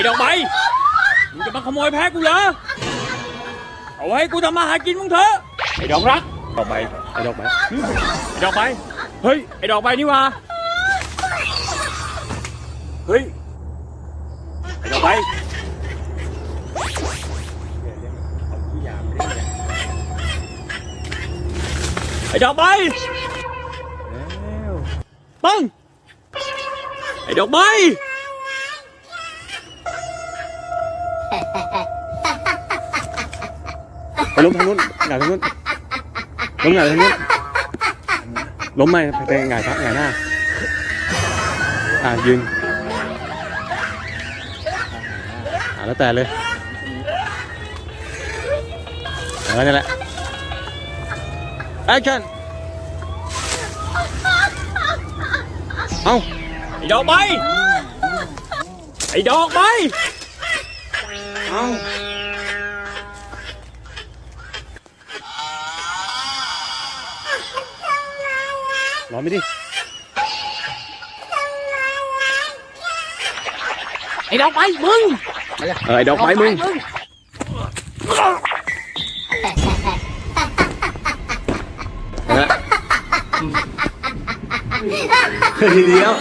อ้ดอกใบมึงจะมาขโมยแพ้กูเหรอ เอาไว้ให้กูทำมาหากินมึงเถอะไอ้ดอกรัก ดอกใบไอ้ดอกใบหึไอ้ดอกใบเฮ้ย ไอ้ดอกใบนี่หว่าเฮ้ย ไอ้ดอกใบไอ้ดอกใบปังไอ้ดอกใบไป ล้มทางนู้นหงายทางนู้นล้มหงายทางนู้นล้มไม่ไปไปหงายทักหงายหน้า อ่ายืนอ่าแล้วแต่เลยเออนี่นแหละแอคชั่นเอ้าไอ้ดอกใบไอ้ดอกใบเอ้า ร้อนไม่ดิ ไอ้ดอกใบมึงเออไอ้ดอกไม้มึง นะทีเดียว